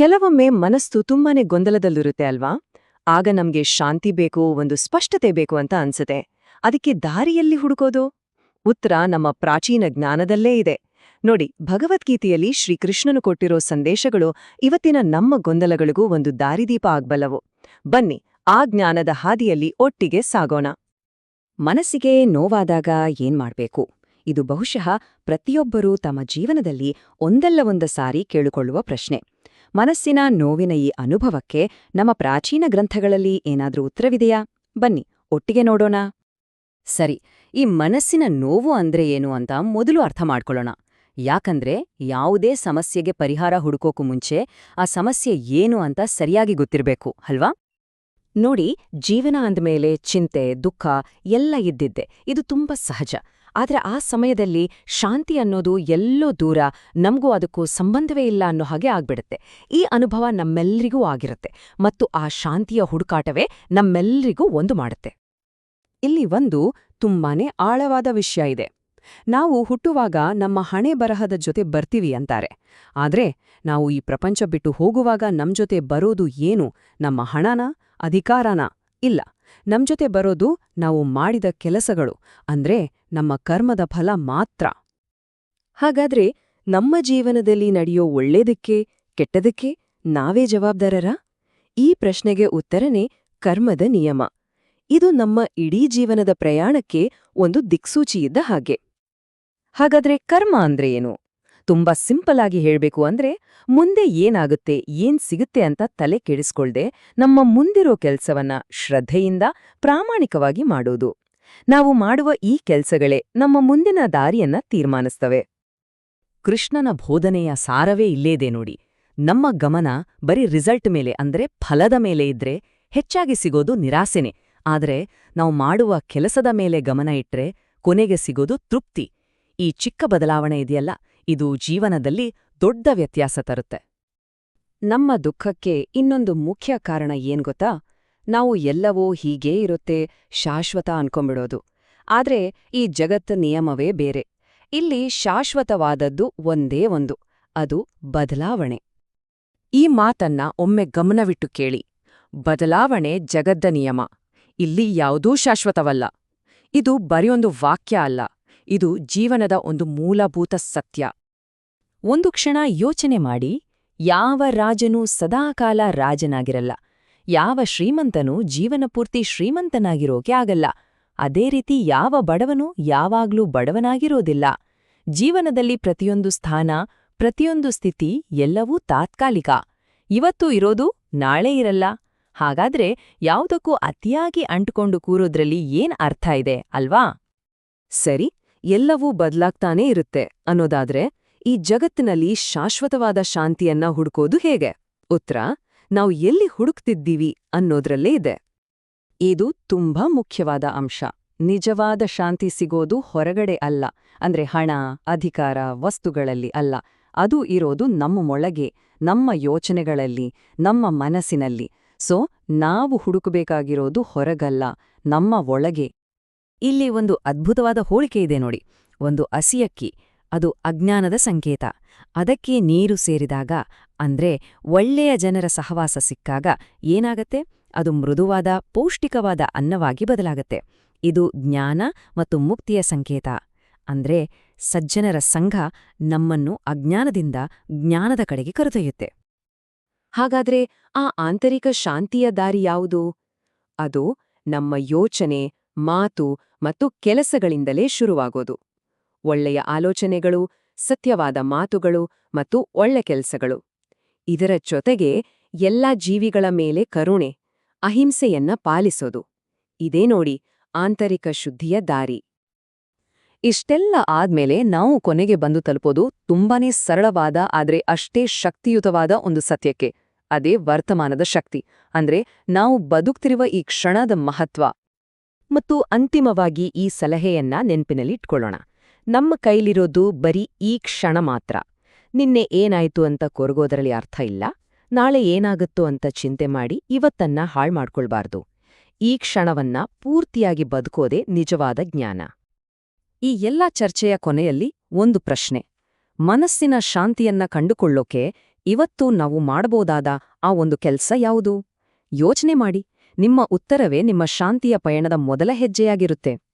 ಕೆಲವೊಮ್ಮೆ ಮನಸ್ಸು ತುಂಬಾನೇ ಗೊಂದಲದಲ್ಲಿರುತ್ತೆ ಅಲ್ವಾ? ಆಗ ನಮ್ಗೆ ಶಾಂತಿ ಬೇಕು, ಒಂದು ಸ್ಪಷ್ಟತೆ ಬೇಕು ಅಂತ ಅನ್ಸುತ್ತೆ. ಅದಕ್ಕೆ ದಾರಿಯಲ್ಲಿ ಹುಡುಕೋದು? ಉತ್ತರ ನಮ್ಮ ಪ್ರಾಚೀನ ಜ್ಞಾನದಲ್ಲೇ ಇದೆ. ನೋಡಿ, ಭಗವದ್ಗೀತೆಯಲ್ಲಿ ಶ್ರೀಕೃಷ್ಣನು ಕೊಟ್ಟಿರೋ ಸಂದೇಶಗಳು ಇವತ್ತಿನ ನಮ್ಮ ಗೊಂದಲಗಳಿಗೂ ಒಂದು ದಾರಿದೀಪ ಆಗ್ಬಲ್ಲವು. ಬನ್ನಿ, ಆ ಜ್ಞಾನದ ಹಾದಿಯಲ್ಲಿ ಒಟ್ಟಿಗೆ ಸಾಗೋಣ. ಮನಸ್ಸಿಗೆ ನೋವಾದಾಗ ಏನ್ ಮಾಡ್ಬೇಕು? ಇದು ಬಹುಶಃ ಪ್ರತಿಯೊಬ್ಬರೂ ತಮ್ಮ ಜೀವನದಲ್ಲಿ ಒಂದಲ್ಲ ಒಂದು ಸಾರಿ ಕೇಳಿಕೊಳ್ಳುವ ಪ್ರಶ್ನೆ. ಮನಸ್ಸಿನ ನೋವಿನ ಈ ಅನುಭವಕ್ಕೆ ನಮ್ಮ ಪ್ರಾಚೀನ ಗ್ರಂಥಗಳಲ್ಲಿ ಏನಾದರೂ ಉತ್ತರವಿದೆಯಾ? ಬನ್ನಿ, ಒಟ್ಟಿಗೆ ನೋಡೋಣ. ಸರಿ, ಈ ಮನಸ್ಸಿನ ನೋವು ಅಂದ್ರೆ ಏನು ಅಂತ ಮೊದಲು ಅರ್ಥ ಮಾಡ್ಕೊಳ್ಳೋಣ. ಯಾಕಂದ್ರೆ ಯಾವುದೇ ಸಮಸ್ಯೆಗೆ ಪರಿಹಾರ ಹುಡುಕೋಕು ಮುಂಚೆ ಆ ಸಮಸ್ಯೆ ಏನು ಅಂತ ಸರಿಯಾಗಿ ಗೊತ್ತಿರಬೇಕು, ಅಲ್ವಾ? ನೋಡಿ, ಜೀವನ ಅಂದ್ಮೇಲೆ ಚಿಂತೆ, ದುಃಖ ಎಲ್ಲ ಇದ್ದಿದ್ದೆ. ಇದು ತುಂಬಾ ಸಹಜ. ಆದ್ರೆ ಆ ಸಮಯದಲ್ಲಿ ಶಾಂತಿ ಅನ್ನೋದು ಎಲ್ಲೋ ದೂರ, ನಮಗೂ ಅದಕ್ಕೂ ಸಂಬಂಧವೇ ಇಲ್ಲ ಅನ್ನೋ ಹಾಗೆ ಆಗ್ಬಿಡುತ್ತೆ. ಈ ಅನುಭವ ನಮ್ಮೆಲ್ಲರಿಗೂ ಆಗಿರುತ್ತೆ ಮತ್ತು ಆ ಶಾಂತಿಯ ಹುಡುಕಾಟವೇ ನಮ್ಮೆಲ್ಲರಿಗೂ ಒಂದು ಮಾಡುತ್ತೆ. ಇಲ್ಲಿ ಒಂದು ತುಂಬಾನೇ ಆಳವಾದ ವಿಷಯ ಇದೆ. ನಾವು ಹುಟ್ಟುವಾಗ ನಮ್ಮ ಹಣೆ ಬರಹದ ಜೊತೆ ಬರ್ತೀವಿ ಅಂತಾರೆ. ಆದರೆ ನಾವು ಈ ಪ್ರಪಂಚ ಬಿಟ್ಟು ಹೋಗುವಾಗ ನಮ್ಮ ಜೊತೆ ಬರೋದು ಏನು? ನಮ್ಮ ಹಣನ? ಅಧಿಕಾರನ? ಇಲ್ಲ. ನಮ್ ಜೊತೆ ಬರೋದು ನಾವು ಮಾಡಿದ ಕೆಲಸಗಳು, ಅಂದ್ರೆ ನಮ್ಮ ಕರ್ಮದ ಫಲ ಮಾತ್ರ. ಹಾಗಾದ್ರೆ ನಮ್ಮ ಜೀವನದಲ್ಲಿ ನಡೆಯೋ ಒಳ್ಳೇದಕ್ಕೆ, ಕೆಟ್ಟದಕ್ಕೆ ನಾವೇ ಜವಾಬ್ದಾರರ? ಈ ಪ್ರಶ್ನೆಗೆ ಉತ್ತರನೇ ಕರ್ಮದ ನಿಯಮ. ಇದು ನಮ್ಮ ಇಡೀ ಜೀವನದ ಪ್ರಯಾಣಕ್ಕೆ ಒಂದು ದಿಕ್ಸೂಚಿಯಿದ್ದ ಹಾಗೆ. ಹಾಗಾದ್ರೆ ಕರ್ಮ ಅಂದ್ರೆ ಏನು? ತುಂಬಾ ಸಿಂಪಲ್ ಆಗಿ ಹೇಳಬೇಕು ಅಂದ್ರೆ ಮುಂದೆ ಏನಾಗುತ್ತೆ, ಏನ್ ಸಿಗುತ್ತೆ ಅಂತ ತಲೆ ಕೆಡಿಸ್ಕೊಳ್ದೆ ನಮ್ಮ ಮುಂದಿರೋ ಕೆಲ್ಸವನ್ನ ಶ್ರದ್ಧೆಯಿಂದ ಪ್ರಾಮಾಣಿಕವಾಗಿ ಮಾಡೋದು. ನಾವು ಮಾಡುವ ಈ ಕೆಲ್ಸಗಳೇ ನಮ್ಮ ಮುಂದಿನ ದಾರಿಯನ್ನ ತೀರ್ಮಾನಿಸ್ತವೆ. ಕೃಷ್ಣನ ಬೋಧನೆಯ ಸಾರವೇ ಇಲ್ಲೇದೆ ನೋಡಿ. ನಮ್ಮ ಗಮನ ಬರೀ ರಿಸಲ್ಟ್ ಮೇಲೆ ಅಂದ್ರೆ ಫಲದ ಮೇಲೆ ಇದ್ರೆ ಹೆಚ್ಚಾಗಿ ಸಿಗೋದು ನಿರಾಸೆನೆ. ಆದರೆ ನಾವು ಮಾಡುವ ಕೆಲಸದ ಮೇಲೆ ಗಮನ ಇಟ್ರೆ ಕೊನೆಗೆ ಸಿಗೋದು ತೃಪ್ತಿ. ಈ ಚಿಕ್ಕ ಬದಲಾವಣೆ ಇದೆಯಲ್ಲ ಇದು ಜೀವನದಲ್ಲಿ ದೊಡ್ಡ ವ್ಯತ್ಯಾಸ ತರುತ್ತೆ. ನಮ್ಮ ದುಃಖಕ್ಕೆ ಇನ್ನೊಂದು ಮುಖ್ಯ ಕಾರಣ ಏನ್ ಗೊತ್ತಾ? ನಾವು ಎಲ್ಲವೂ ಹೀಗೇ ಇರುತ್ತೆ, ಶಾಶ್ವತ ಅನ್ಕೊಂಬಿಡೋದು ಆದ್ರೆ ಈ ಜಗತ್ ನಿಯಮವೇ ಬೇರೆ. ಇಲ್ಲಿ ಶಾಶ್ವತವಾದದ್ದು ಒಂದೇ ಒಂದು, ಅದು ಬದಲಾವಣೆ. ಈ ಮಾತನ್ನ ಒಮ್ಮೆ ಗಮನವಿಟ್ಟು ಕೇಳಿ. ಬದಲಾವಣೆ ಜಗದ್ದ ನಿಯಮ. ಇಲ್ಲಿ ಯಾವುದೂ ಶಾಶ್ವತವಲ್ಲ. ಇದು ಬರೆಯೊಂದು ವಾಕ್ಯ ಅಲ್ಲ. ಇದು ಜೀವನದ ಒಂದು ಮೂಲಭೂತ ಸತ್ಯ. ಒಂದು ಕ್ಷಣ ಯೋಚನೆ ಮಾಡಿ, ಯಾವ ರಾಜನೂ ಸದಾಕಾಲ ರಾಜನಾಗಿರಲ್ಲ, ಯಾವ ಶ್ರೀಮಂತನೂ ಜೀವನಪೂರ್ತಿ ಶ್ರೀಮಂತನಾಗಿರೋಕೆ ಆಗಲ್ಲ, ಅದೇ ರೀತಿ ಯಾವ ಬಡವನೂ ಯಾವಾಗ್ಲೂ ಬಡವನಾಗಿರೋದಿಲ್ಲ. ಜೀವನದಲ್ಲಿ ಪ್ರತಿಯೊಂದು ಸ್ಥಾನ, ಪ್ರತಿಯೊಂದು ಸ್ಥಿತಿ ಎಲ್ಲವೂ ತಾತ್ಕಾಲಿಕ. ಇವತ್ತು ಇರೋದು ನಾಳೆ ಇರಲ್ಲ. ಹಾಗಾದ್ರೆ ಯಾವುದಕ್ಕೂ ಅತಿಯಾಗಿ ಅಂಟ್ಕೊಂಡು ಕೂರೋದ್ರಲ್ಲಿ ಏನ್ ಅರ್ಥ ಇದೆ, ಅಲ್ವಾ? ಸರಿ, ಎಲ್ಲವೂ ಬದಲಾಗ್ತಾನೇ ಇರುತ್ತೆ ಅನ್ನೋದಾದ್ರೆ ಈ ಜಗತ್ತಿನಲ್ಲಿ ಶಾಶ್ವತವಾದ ಶಾಂತಿಯನ್ನ ಹುಡುಕೋದು ಹೇಗೆ? ಉತ್ತರ, ನಾವು ಎಲ್ಲಿ ಹುಡುಕ್ತಿದ್ದೀವಿ ಅನ್ನೋದ್ರಲ್ಲೇ ಇದೆ. ಇದು ತುಂಬಾ ಮುಖ್ಯವಾದ ಅಂಶ. ನಿಜವಾದ ಶಾಂತಿ ಸಿಗೋದು ಹೊರಗಡೆ ಅಲ್ಲ, ಅಂದ್ರೆ ಹಣ, ಅಧಿಕಾರ, ವಸ್ತುಗಳಲ್ಲಿ ಅಲ್ಲ. ಅದು ಇರೋದು ನಮ್ಮ ಮೊಳಗೆ, ನಮ್ಮ ಯೋಚನೆಗಳಲ್ಲಿ, ನಮ್ಮ ಮನಸ್ಸಿನಲ್ಲಿ. ಸೊ, ನಾವು ಹುಡುಕಬೇಕಾಗಿರೋದು ಹೊರಗಲ್ಲ, ನಮ್ಮ ಒಳಗೆ. ಇಲ್ಲಿ ಒಂದು ಅದ್ಭುತವಾದ ಹೋಳಿಕೆ ಇದೆ ನೋಡಿ. ಒಂದು ಹಸಿಯಕ್ಕಿ. ಅದು ಅಜ್ಞಾನದ ಸಂಕೇತ. ಅದಕ್ಕೆ ನೀರು ಸೇರಿದಾಗ, ಅಂದ್ರೆ ಒಳ್ಳೆಯ ಜನರ ಸಹವಾಸ ಸಿಕ್ಕಾಗ ಏನಾಗತ್ತೆ? ಅದು ಮೃದುವಾದ, ಪೌಷ್ಟಿಕವಾದ ಅನ್ನವಾಗಿ ಬದಲಾಗತ್ತೆ. ಇದು ಜ್ಞಾನ ಮತ್ತು ಮುಕ್ತಿಯ ಸಂಕೇತ. ಅಂದ್ರೆ ಸಜ್ಜನರ ಸಂಘ ನಮ್ಮನ್ನು ಅಜ್ಞಾನದಿಂದ ಜ್ಞಾನದ ಕಡೆಗೆ ಕರೆದೊಯ್ಯುತ್ತೆ. ಹಾಗಾದ್ರೆ ಆ ಆಂತರಿಕ ಶಾಂತಿಯ ದಾರಿ ಯಾವುದು? ಅದು ನಮ್ಮ ಯೋಚನೆ, ಮಾತು ಮತ್ತು ಕೆಲಸಗಳಿಂದಲೇ ಶುರುವಾಗೋದು. ಒಳ್ಳೆಯ ಆಲೋಚನೆಗಳು, ಸತ್ಯವಾದ ಮಾತುಗಳು ಮತ್ತು ಒಳ್ಳೆ ಕೆಲಸಗಳು. ಇದರ ಜೊತೆಗೆ ಎಲ್ಲ ಜೀವಿಗಳ ಮೇಲೆ ಕರುಣೆ, ಅಹಿಂಸೆಯನ್ನ ಪಾಲಿಸೋದು. ಇದೇ ನೋಡಿ ಆಂತರಿಕ ಶುದ್ಧಿಯ ದಾರಿ. ಇಷ್ಟೆಲ್ಲ ಆದ್ಮೇಲೆ ನಾವು ಕೊನೆಗೆ ಬಂದು ತಲುಪೋದು ತುಂಬಾನೇ ಸರಳವಾದ ಆದರೆ ಅಷ್ಟೇ ಶಕ್ತಿಯುತವಾದ ಒಂದು ಸತ್ಯಕ್ಕೆ. ಅದೇ ವರ್ತಮಾನದ ಶಕ್ತಿ. ಅಂದ್ರೆ ನಾವು ಬದುಕ್ತಿರುವ ಈ ಕ್ಷಣದ ಮಹತ್ವ. ಮತ್ತು ಅಂತಿಮವಾಗಿ ಈ ಸಲಹೆಯನ್ನ ನೆನ್ಪಿನಲ್ಲಿಟ್ಕೊಳ್ಳೋಣ. ನಮ್ಮ ಕೈಲಿರೋದು ಬರೀ ಈ ಕ್ಷಣ ಮಾತ್ರ. ನಿನ್ನೆ ಏನಾಯ್ತು ಅಂತ ಕೊರಗೋದರಲ್ಲಿ ಅರ್ಥ ಇಲ್ಲ. ನಾಳೆ ಏನಾಗುತ್ತೋ ಅಂತ ಚಿಂತೆ ಮಾಡಿ ಇವತ್ತನ್ನ ಹಾಳ್ ಮಾಡ್ಕೊಳ್ಬಾರ್ದು. ಈ ಕ್ಷಣವನ್ನ ಪೂರ್ತಿಯಾಗಿ ಬದುಕೋದೇ ನಿಜವಾದ ಜ್ಞಾನ. ಈ ಎಲ್ಲ ಚರ್ಚೆಯ ಕೊನೆಯಲ್ಲಿ ಒಂದು ಪ್ರಶ್ನೆ. ಮನಸ್ಸಿನ ಶಾಂತಿಯನ್ನ ಕಂಡುಕೊಳ್ಳೋಕೆ ಇವತ್ತು ನಾವು ಮಾಡಬಹುದಾದ ಆ ಒಂದು ಕೆಲ್ಸ ಯಾವುದು? ಯೋಚನೆ ಮಾಡಿ. ನಿಮ್ಮ ಉತ್ತರವೇ ನಿಮ್ಮ ಶಾಂತಿಯ ಪಯಣದ ಮೊದಲ ಹೆಜ್ಜೆಯಾಗಿರುತ್ತೆ.